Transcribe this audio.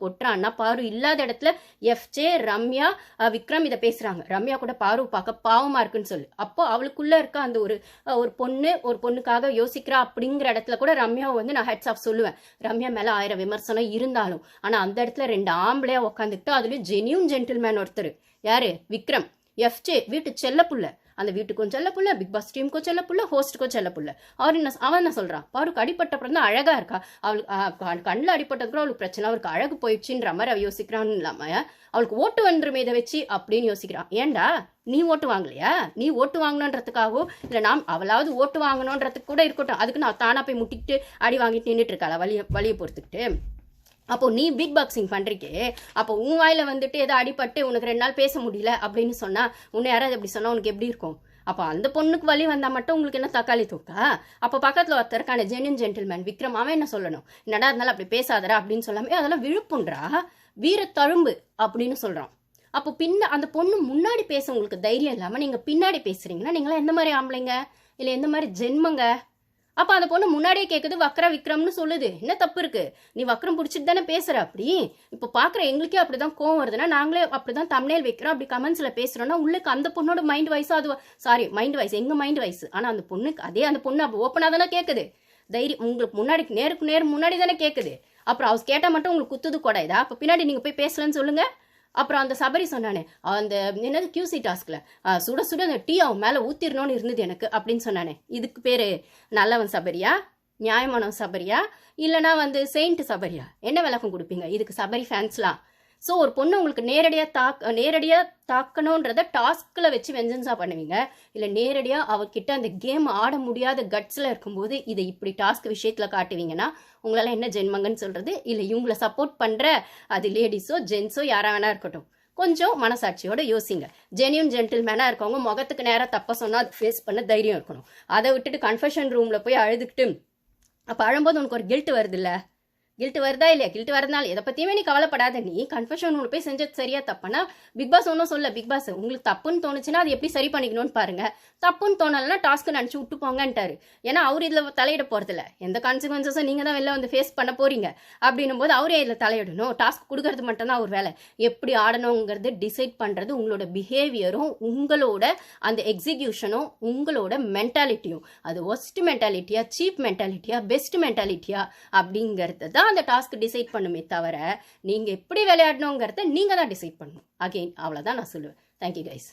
கொட்டுறான்னா பாரு இல்லாத இடத்துல எஃப்ஜே ரம்யா விக்ரம் இதை பேசுறாங்க. ரம்யா கூட பாரு பார்க்க பாவமா இருக்குன்னு சொல்லு. அப்போ அவளுக்குள்ள இருக்க அந்த ஒரு ஒரு பொண்ணு ஒரு பொண்ணுக்காக யோசிக்கிறா அப்படிங்கிற இடத்துல கூட ரம்யாவை வந்து நான் ஹெட்ஸ் ஆஃப் சொல்லுவேன். ரம்யா மேல ஆயிரம் விமர்சனம் இருந்தாலும் ஆனா அந்த இடத்துல ரெண்டு ஆம்பளையா உட்காந்துக்கிட்டு அதுலயும் ஜெனியூன் ஜென்டில்மேன் ஒருத்தர். யாரு? விக்ரம். எஃப்ஜே வீட்டு செல்ல புள்ள. அந்த வீட்டுக்கும் செல்ல புள்ள பிக் பாஸ் டீமுக்கும் செல்ல புள்ள ஹோஸ்ட்டுக்கும் செல்ல புள்ள. அவர் என்ன அவன் என்ன சொல்கிறான் பாருக்கு அடிப்பட்டப்புறம் தான் அழகாக இருக்கா? அவளுக்கு கண்ணில் அடிப்பட்டதுக்கு அவளுக்கு பிரச்சனை. அவருக்கு அழகு போயிடுச்சுன்ற மாதிரி அவள் யோசிக்கிறான்னு இல்லாமல் அவளுக்கு ஓட்டு வந்துருமே இதை வச்சு அப்படின்னு யோசிக்கிறான் ஏன்டா நீ ஓட்டு வாங்கலையா? நீ ஓட்டு வாங்கணுன்றதுக்காகவோ இல்லை நாம் அவளாவது ஓட்டு வாங்கணுன்றதுக்கு கூட இருக்கட்டும். அதுக்கு நான் தானாக போய் முட்டிக்கிட்டு அடி வாங்கிட்டு நின்றுட்டு இருக்காளா? வழியை வழியை பொறுத்துக்கிட்டு. அப்போ நீ பிக் பாக்ஸிங் பண்ணுறீக்கே அப்போ உன் வாயில் வந்துட்டு ஏதோ அடிபட்டு உனக்கு ரெண்டு நாள் பேச முடியல அப்படின்னு சொன்னால் உன்னை யாராவது அப்படி சொன்னால் உனக்கு எப்படி இருக்கும்? அப்போ அந்த பொண்ணுக்கு வழி வந்தால் மட்டும் உங்களுக்கு என்ன தக்காளி தூக்கா? அப்போ பக்கத்தில் ஒருத்தருக்கான ஜெனின் ஜென்டில்மேன் விக்ரம் அவன் என்ன சொல்லணும்? என்னடா இருந்தாலும் அப்படி பேசாதடா அப்படின்னு சொல்லாமே அதெல்லாம் விழுப்புன்றா வீர தழும்பு அப்படின்னு சொல்கிறான் அப்போ பின்ன அந்த பொண்ணு முன்னாடி பேச உங்களுக்கு தைரியம் இல்லாமல் நீங்கள் பின்னாடி பேசுகிறீங்கன்னா நீங்களாம் எந்த மாதிரி ஆம்பளைங்க? இல்லை எந்த மாதிரி ஜென்மங்க? அப்ப அந்த பொண்ணு முன்னாடியே கேட்குது வக்ர விக்ரம்னு சொல்லுது. என்ன தப்பு இருக்கு? நீ வக்ரம் பிடிச்சிட்டு தானே பேசுற? அப்படி. இப்போ பாக்குற எங்களுக்கே அப்படிதான் கோவம் வருதுன்னா நாங்களே அப்படிதான் தமிழ் வைக்கிறோம். அப்படி கமெண்ட்ஸ்ல பேசுறோம்னா உள்ளுக்கு அந்த பொண்ணோட மைண்ட் வைஸ் அது சாரி மைண்ட் வைஸ் எங்க மைண்ட் வைஸ் ஆனா அந்த பொண்ணுக்கு அதே அந்த பொண்ணு அப்போ ஓப்பனா தானே கேட்குது தைரியம் உங்களுக்கு முன்னாடி நேருக்கு நேர் முன்னாடி தானே கேட்குது அப்புறம் அவர் கேட்டால் மட்டும் உங்களுக்கு குத்துது கொடைதா அப்போ பின்னாடி நீங்கள் போய் பேசலன்னு சொல்லுங்கள் அப்புறம் அந்த சபரி சொன்னானே அந்த என்னது கியூசி டாஸ்கில் சுட சுட அந்த டீ அவன் மேலே ஊத்திரணும்னு இருந்தது எனக்கு அப்படின்னு சொன்னானே. இதுக்கு பேர் நல்லவன் சபரியா? நியாயமானவன் சபரியா? இல்லைனா வந்து செயின்ட் சபரியா? என்ன விளக்கம் கொடுப்பீங்க? இதுக்கு சபரி ஃபேன்ஸ்லாம் ஸோ ஒரு பொண்ணு உங்களுக்கு நேரடியாக தாக் நேரடியாக தாக்கணுன்றத டாஸ்கில் வச்சு வெஞ்சன்ஸாக பண்ணுவீங்க. இல்லை நேரடியாக அவகிட்ட அந்த கேம் ஆட முடியாத கட்ஸில் இருக்கும்போது இதை இப்படி டாஸ்க் விஷயத்தில் காட்டுவீங்கன்னா உங்களால் என்ன ஜென்மங்கன்னு சொல்கிறது இல்லை இவங்களை சப்போர்ட் பண்ணுற அது லேடிஸோ ஜென்ஸோ யாராக வேணா இருக்கட்டும். கொஞ்சம் மனசாட்சியோட யோசிங்க. ஜெனியூன் ஜென்டில்மேனாக இருக்கவங்க முகத்துக்கு நேராக தப்ப சொன்னால் அது ஃபேஸ் பண்ண தைரியம் இருக்கணும். அதை விட்டுட்டு கன்ஃபெஷன் ரூமில் போய் அழுதுகிட்டு அப்போ அழும்போது உனக்கு ஒரு கில்ட் வருது இல்லை கில்ட் வருதா இல்லையா? கில்ட் வரதுனால எதை பற்றியுமே நீ கவலைப்படாத. நீ கன்ஃபெஷன் ஒன்று போய் செஞ்சது சரியா தப்புனா பிக் பாஸ் ஒன்றும் சொல்ல பிக் பாஸ் உங்களுக்கு தப்புன்னு தோணுச்சுன்னா அது எப்படி சரி பண்ணிக்கணும்னு பாருங்க. தப்புன்னு தோணலைன்னா டாஸ்க்கு நினச்சி விட்டு போங்கன்ட்டாரு. ஏன்னா அவர் இதில் தலையிட போகிறதில்ல எந்த கான்சிக்வன்சஸும் நீங்கள் தான் வெளில வந்து ஃபேஸ் பண்ண போறீங்க. அப்படின்னும் போது அவரே இதில் தலையிடணும். டாஸ்க் கொடுக்கறது மட்டும்தான் அவர் வேலை. எப்படி ஆடணுங்கிறது டிசைட் பண்ணுறது உங்களோட பிஹேவியரும் உங்களோட அந்த எக்ஸிக்யூஷனும் உங்களோட மென்டாலிட்டியும் அது ஒஸ்ட் மென்டாலிட்டியா சீப் மென்டாலிட்டியா பெஸ்ட் மென்டாலிட்டியா அப்படிங்கிறது தான் தான் அந்த டாஸ்க் டிசைட் பண்ணுமே தவிர நீங்கள் எப்படி விளையாடணுங்கிறத நீங்கள் தான் டிசைட் பண்ணணும். அகெயின் அவ்வளோதான் நான் சொல்லுவேன். Thank you guys